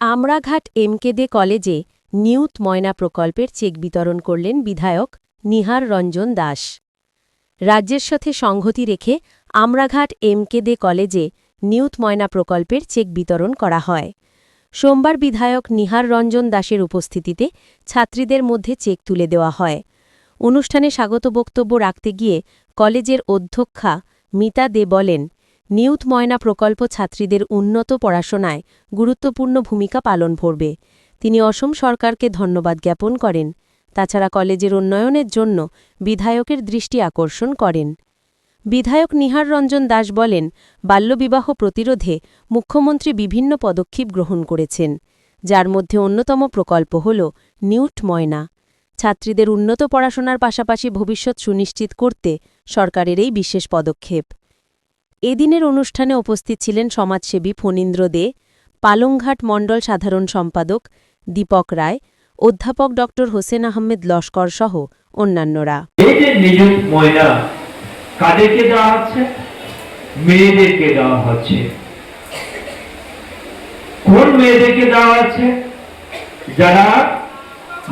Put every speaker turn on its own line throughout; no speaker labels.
আমরাঘাট এমকেদে কলেজে নিউত ময়না প্রকল্পের চেক বিতরণ করলেন বিধায়ক নিহার রঞ্জন দাস। রাজ্যের সাথে সংহতি রেখে আমরাঘাট এমকেদে কলেজে নিউত ময়না প্রকল্পের চেক বিতরণ করা হয়। সোমবার বিধায়ক নিহার রঞ্জন দাসের উপস্থিতিতে ছাত্রীদের মধ্যে চেক তুলে দেওয়া হয়। অনুষ্ঠানে স্বাগত বক্তব্য রাখতে গিয়ে কলেজের অধ্যক্ষা মিতা দে বলেন নিউথ ময়না প্রকল্প ছাত্রীদের উন্নত পড়াশোনায় গুরুত্বপূর্ণ ভূমিকা পালন করবে। তিনি অসম সরকারকে ধন্যবাদ জ্ঞাপন করেন। তাছাড়া কলেজের উন্নয়নের জন্য বিধায়কের দৃষ্টি আকর্ষণ করেন। বিধায়ক নিহার রঞ্জন দাস বলেন, বাল্যবিবাহ প্রতিরোধে মুখ্যমন্ত্রী বিভিন্ন পদক্ষেপ গ্রহণ করেছেন, যার মধ্যে অন্যতম প্রকল্প হল নিউট ময়না। ছাত্রীদের উন্নত পড়াশোনার পাশাপাশি ভবিষ্যৎ সুনিশ্চিত করতে সরকারের এই বিশেষ পদক্ষেপ। এদিনের অনুষ্ঠানে উপস্থিত ছিলেন সমাজসেবী ফণীন্দ্র দে, পালংঘাট মণ্ডল সাধারণ সম্পাদক দীপক রায়, অধ্যাপক ড. হোসেন আহমেদ লস্কর সহ অন্যান্যরা।
কোন মেয়েদেরকে দেওয়া যারা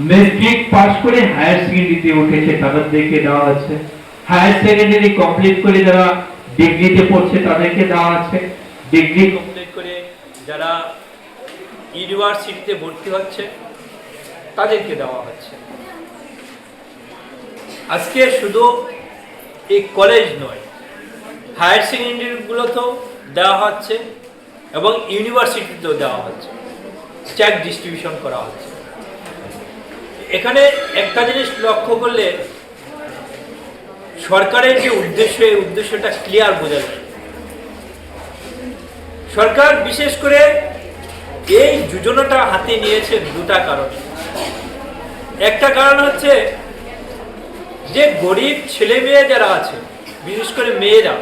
মেট্রিক করে হায়ার সেকেন্ডারিতে উঠেছে, তাদেরকে দেওয়া হায়ার সেকেন্ডারি কমপ্লিট করে যারা ডিগ্রিতে পড়ছে, তাদেরকে দেওয়া হচ্ছে ডিগ্রি
কমপ্লিট করে যারা ইউনিভার্সিটিতে ভর্তি হচ্ছে, তাদেরকে দেওয়া হচ্ছে। আজকে শুধু এই কলেজ নয় হায়ার সেকেন্ডারিগুলোতেও দেওয়া হচ্ছে এবং ইউনিভার্সিটিতেও দেওয়া হচ্ছে। চেক ডিস্ট্রিবিউশন করা হচ্ছে। এখানে একটা জিনিস লক্ষ্য করলে সরকারের যে উদ্দেশ্য, এই উদ্দেশ্যটা ক্লিয়ার বোঝা যায়। সরকার বিশেষ করে এই যোজনাটা হাতে নিয়েছে দুটা কারণ। একটা কারণ হচ্ছে যে গরিব ছেলে মেয়ে যারা আছে, বিশেষ করে মেয়েরা,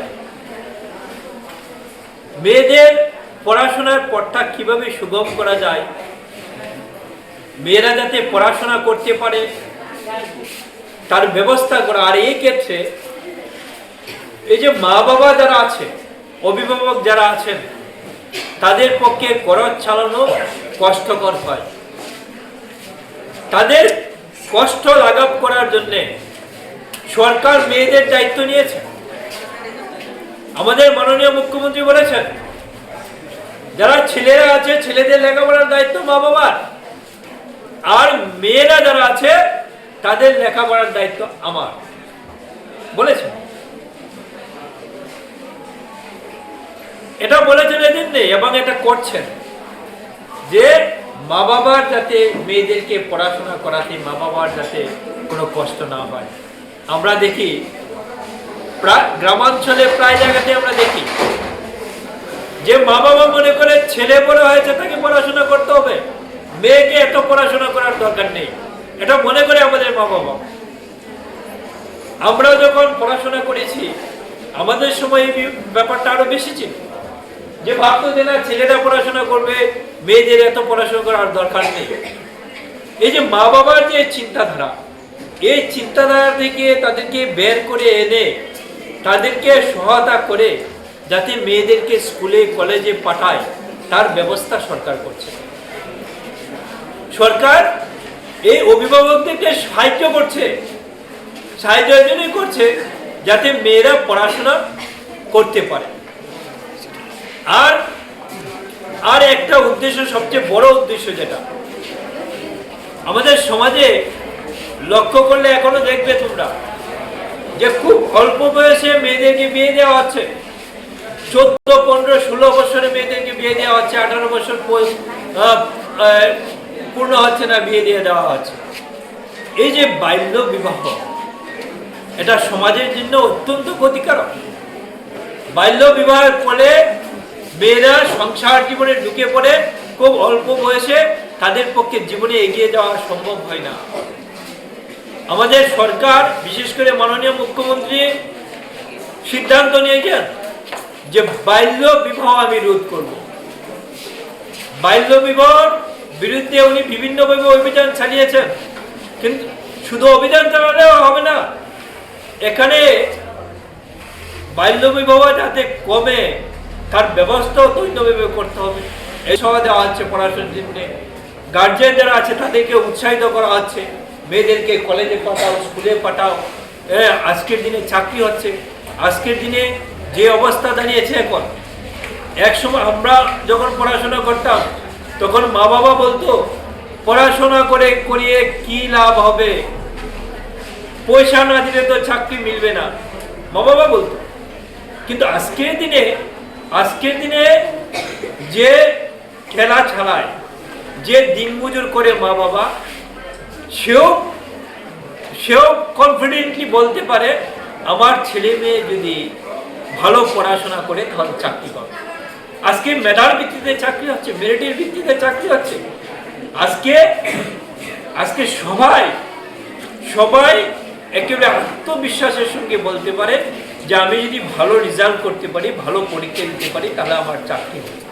মেয়েদের পড়াশোনার পথটা কীভাবে সুগম করা যায়, মেয়েরা যাতে পড়াশোনা করতে পারে তার ব্যবস্থা করা। আর এই ক্ষেত্রে এই যে মা বাবা যারা আছে, অভিভাবক যারা আছেন, তাদের পক্ষে খরচ চালানো কষ্টকর হয়। তাদের কষ্ট লাঘব করার জন্যে সরকার মেয়েদের দায়িত্ব নিয়েছে। আমাদের মাননীয় মুখ্যমন্ত্রী বলেছেন, যারা ছেলেরা আছে, ছেলেদের লেখাপড়ার দায়িত্ব মা বাবার। আর মেয়েরা যারা আছে তাদের লেখাপড়ার দায়িত্ব আমার। বলেছেন? এটা বলেছেন নেই, এবং এটা করছেন। যে মা বাবার যাতে মেয়েদেরকে পড়াশোনা করাতে মা বাবার যাতে কোনো কষ্ট না হয়। আমরা দেখি, প্রায় গ্রামাঞ্চলে প্রায় জায়গাতে আমরা দেখি, যে মা বাবা মনে করে ছেলে বড় হয়েছে, তাকে পড়াশোনা করতে হবে। মেয়েকে এত পড়াশোনা করার দরকার নেই। এটা মনে করে আমাদের মা বাবা। আমরা যখন পড়াশোনা করেছি, আমাদের সময় ব্যাপারটা আরও বেশি ছিল। যে ভাবতো যে না, ছেলেরা পড়াশোনা করবে, মেয়েদের এত পড়াশোনা করার দরকার নেই। এই যে মা বাবার যে চিন্তাধারা, এই চিন্তাধারা থেকে তাদেরকে বের করে এনে, তাদেরকে সহায়তা করে, যাতে মেয়েদেরকে স্কুলে, কলেজে পাঠায়, তার ব্যবস্থা সরকার করছে। সরকার এই অভিভাবকদেরকে সাহায্য করছে। সাহায্য এই জন্যই করছে যাতে মেয়েরা পড়াশোনা করতে পারে। আর আর একটা উদ্দেশ্য, সবচেয়ে বড় উদ্দেশ্য যেটা, আমাদের সমাজে লক্ষ্য করলে এখনও দেখবে তোমরা যে খুব অল্প বয়সে মেয়েদেরকে বিয়ে দেওয়া হচ্ছে। চোদ্দ, পনেরো, ষোলো বছরে মেয়েদেরকে বিয়ে দেওয়া হচ্ছে, আঠারো বছর পূর্ণ হচ্ছে না, বিয়ে দিয়ে দেওয়া হচ্ছে। এই যে বাল্য বিবাহ, এটা সমাজের জন্য অত্যন্ত ক্ষতিকারক। বাল্য বিবাহের ফলে মেয়েরা সংসার জীবনে ঢুকে পড়ে, খুব অল্প বয়সে তাদের পক্ষে জীবনে এগিয়ে যাওয়া সম্ভব হয় না। আমাদের সরকার, বিশেষ করে মাননীয় মুখ্যমন্ত্রী, সিদ্ধান্ত নিয়েছেন যে বাল্য বিবাহ আমি রোধ করব। বাল্য বিবাহর বিরুদ্ধে উনি বিভিন্নভাবে অভিযান চালিয়েছেন। কিন্তু শুধু অভিযান চালালেও হবে না, এখানে বাল্য বিবাহ যাতে কমে, তার ব্যবস্থাও তৈরিভাবে করতে হবে। এই এসব দেওয়া হচ্ছে পড়াশোনার জন্য। গার্জেন যারা আছে, তাদেরকে উৎসাহিত করা হচ্ছে। মেয়েদেরকে কলেজে পাঠাও স্কুলে পাঠাও। হ্যাঁ আজকের দিনে চাকরি হচ্ছে। আজকের দিনে যে অবস্থা দাঁড়িয়েছে এখন এক সময় আমরা যখন পড়াশোনা করতাম তখন মা বাবা বলতো, পড়াশোনা করে করিয়ে কি লাভ হবে? পয়সা না দিলে তো চাকরি মিলবে না। মা বাবা বলতো। কিন্তু আজকের দিনে আজকের দিনে যে খেলা ছাড়ায় যে দিনমজুর করে মা বাবা, সেও সেও কনফিডেন্টলি বলতে পারে, আমার ছেলে মেয়ে যদি ভালো পড়াশোনা করে তাহলে চাকরি পাবে। আজকে মেধার ভিত্তিতে চাকরি হচ্ছে, মেরিটের ভিত্তিতে চাকরি হচ্ছে। আজকে আজকে সবাই সবাই একেবারে আত্মবিশ্বাসের সঙ্গে বলতে পারে যে আমি যদি ভালো রেজাল্ট করতে পারি, ভালো পরীক্ষা দিতে পারি, তাহলে আমার চাকরি হবে।